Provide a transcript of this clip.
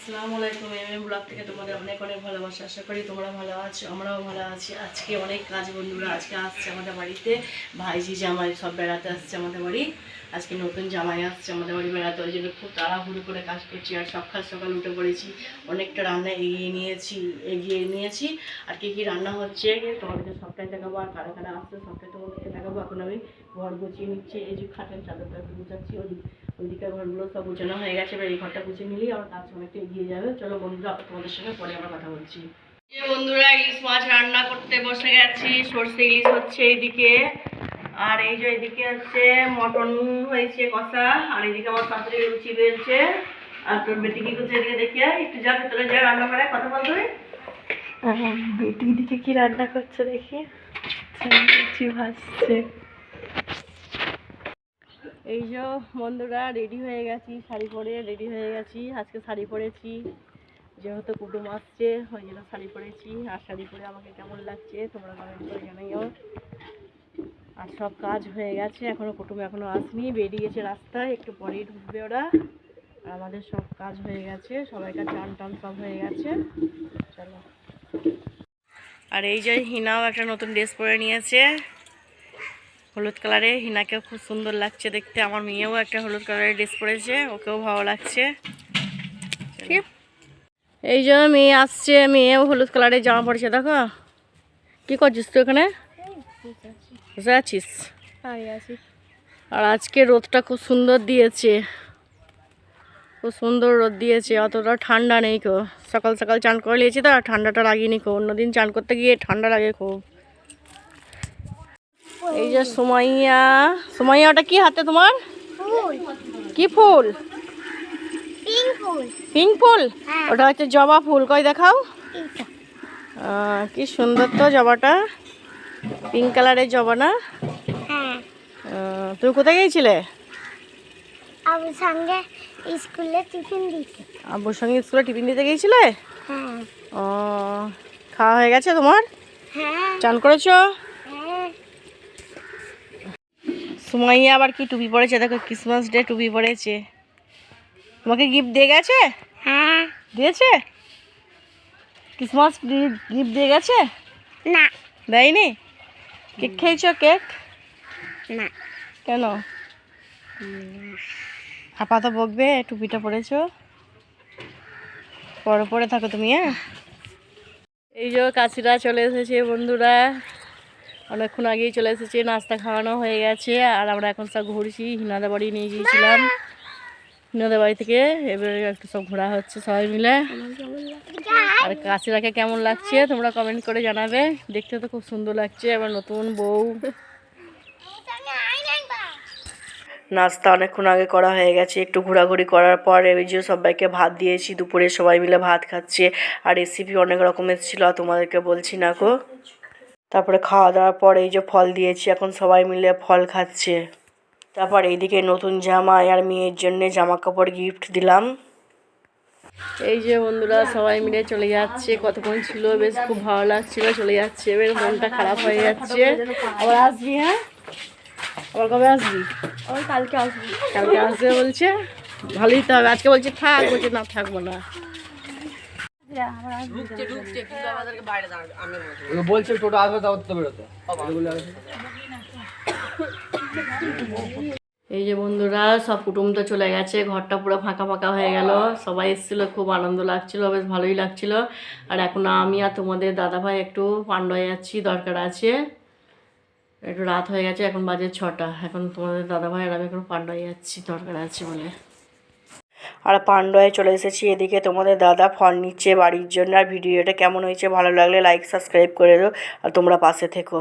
আসসালামু আলাইকুম M M blog থেকে তোমাদের অনেক অনেক ভালোবাসা। আশা করি তোমরা ভালো আছো, আমরাও ভালো আছি। আজকে অনেক কাজ বন্ধুরা, আজকে আসছে আমাদের বাড়িতে ভাইজি জামাই, সব বেড়াতে আসছে আমাদের বাড়ি। আজকে নতুন জামাই আসছে আমাদের বাড়ি বেড়াতে, ওই জন্য খুব তাড়াহুড়ো করে কাজ করছি, আর সকাল সকাল উঠে পড়েছি। অনেকটা রান্না এগিয়ে নিয়েছি এগিয়ে নিয়েছি। আর কি কি রান্না হচ্ছে, তোমাদেরকে সবটাই দেখাবো, আর কারা কারা আসছে সবটাই তোমাদেরকে দেখাবো। এখন আমি ঘর গুছিয়ে নিচ্ছে, এই যে খাটের চাদরটা একটু গুছাচ্ছি ওই ওইদিকে ঘরগুলো সব গুছানো হয়ে গেছে, এবার এই ঘরটা গুছিয়ে নিলেই আমার কাজ অনেকটা এগিয়ে যাবে। চলো বন্ধুরা, তোমাদের সঙ্গে পরে আমরা কথা বলছি। যে বন্ধুরা, ইলিশ মাছ রান্না করতে বসে গেছি, সর্ষে ইলিশ হচ্ছে এইদিকে, আর এই যে এইদিকে হচ্ছে মটন হয়েছে কষা, আর এইদিকে আমার পাত্রে লুচি বেলছে, আর তোর বেটি কি করছে এদিকে দেখিয়ে একটু যা ভেতরে যা রান্না করে, কথা বলতে বেটি দিকে কি রান্না করছে দেখি? ভাজছে। এই যে বন্ধুরা রেডি হয়ে গেছি, শাড়ি পরে রেডি হয়ে গেছি। আজকে শাড়ি পরেছি, যেহেতু কুটুম আসছে, ওই জন্য শাড়ি পরেছি। আর শাড়ি পরে আমাকে কেমন লাগছে, তোমরা কমেন্ট করে জানাইও। আর সব কাজ হয়ে গেছে, এখনও কুটুম এখনও আসেনি, বেরিয়েছে রাস্তায়, একটু পরেই ঢুকবে ওরা। আর আমাদের সব কাজ হয়ে গেছে, সবাইকার টান টান সব হয়ে গেছে। চলো। আর এই যে হিনাও একটা নতুন ড্রেস পরে নিয়েছে। হলুদ কালারে। হিনাকেও খুব সুন্দর লাগছে দেখতে। আমার মেয়েও একটা হলুদ কালারের ড্রেস পরেছে। ওকেও ভালো লাগছে। এই যে মেয়ে আসছে। মেয়েও হলুদ কালারের জামা পরেছে দেখো। কি করছিস তুই ওখানে? বসে আছিস? আর আজকে রোদটা খুব সুন্দর দিয়েছে। খুব সুন্দর রোদ দিয়েছে। অতটা ঠান্ডা নেই কো। সকাল সকাল চান করে নিয়েছি তো আর ঠান্ডাটা লাগেনি কো। অন্যদিন চান করতে গিয়ে ঠান্ডা লাগে খুব। এই যে সুমাইয়া। সুমাইয়া ওটা কি হাতে তোমার? ফুল। কি ফুল? পিঙ্ক ফুল। হ্যাঁ। ওটা হচ্ছে জবা ফুল। কই দেখাও। কি সুন্দর তো জবাটা। পিঙ্ক কালারের জবা না? হ্যাঁ। তুমি কোথায় গিয়েছিলে? আমার সঙ্গে স্কুলে টিফিন দিতে। আব্বুর সঙ্গে স্কুলে টিফিন দিতে গিয়েছিলে? হ্যাঁ। ও খাওয়া হয়ে গেছে তোমার? চান করেছ হ্যাঁ সুমাইয়া আবার কি টুপি পরেছে? দেখো ক্রিসমাস ডে টুপি পরেছে। তোমাকে গিফট দিয়ে গেছে? হ্যাঁ। দিয়েছে? ক্রিসমাস গিফট দিয়ে গেছে? না। দেয়নি? কেক খেয়েছো কেক? না। কেন? হাপা তো বকবে টুপিটা পরেছো। পরে পরে থাকো তুমি হ্যাঁ? এই যে কাছিরা চলে এসেছে বন্ধুরা। অনেকক্ষণ আগেই চলে এসেছে, নাস্তা খাওয়ানো হয়ে গেছে, আর আমরা এখন সব ঘুরছি, হিনাদের বাড়ি নিয়ে গিয়েছিলাম। হিনাদের বাড়ি থেকে এবারে একটু সব ঘোরা হচ্ছে সবাই মিলে। আর কাছিরাকে কেমন লাগছে তোমরা কমেন্ট করে জানাবে। দেখতে তো খুব সুন্দর লাগছে এবার নতুন বউ। নাস্তা অনেকক্ষণ আগে করা হয়ে গেছে, একটু ঘোরাঘুরি করার পর যে সবাইকে ভাত দিয়েছি, দুপুরে সবাই মিলে ভাত খাচ্ছে, আর রেসিপি অনেক রকমের ছিল তোমাদেরকে বলছি না গো। তারপরে খাওয়া দাওয়ার পর এই যে ফল দিয়েছি এখন সবাই মিলে ফল খাচ্ছে। তারপর এইদিকে নতুন জামা আর মেয়ের জন্য জামা কাপড় গিফট দিলাম। এই যে বন্ধুরা সবাই মিলে চলে যাচ্ছে। কতক্ষণ ছিল? বেশ খুব ভালো লাগছিল চলে যাচ্ছে। এবার মনটা খারাপ হয়ে যাচ্ছে। আবার আসবি হ্যাঁ? আবার কবে আসবি? ওই কালকে আসব। কালকে আসবে বলছে? ভালোই তো হবে। আজকে বলছে থাক বলছে না থাকব না। বলছে। টোটো আসবে তাও তো বেরোতে। এই যে বন্ধুরা সব কুটুম তো চলে গেছে ঘরটা পুরো ফাঁকা ফাঁকা হয়ে গেল। সবাই এসেছিল খুব আনন্দ লাগছিল বেশ ভালোই লাগছিল। আর এখন আমি আর তোমাদের দাদাভাই একটু পান্ডায় যাচ্ছি দরকার আছে। একটু রাত হয়ে গেছে এখন বাজে ছটা। এখন তোমাদের দাদাভাই আর আমি এখন পান্ডায় যাচ্ছি দরকার আছে বলে। আর পান্ডয়ে চলে এসেছি এদিকে তোমাদের দাদা ফোন নিচ্ছে বাড়ির জন্য, আর ভিডিওটা কেমন হয়েছে ভালো লাগলে লাইক সাবস্ক্রাইব করে দাও, আর তোমরা পাশে থেকো।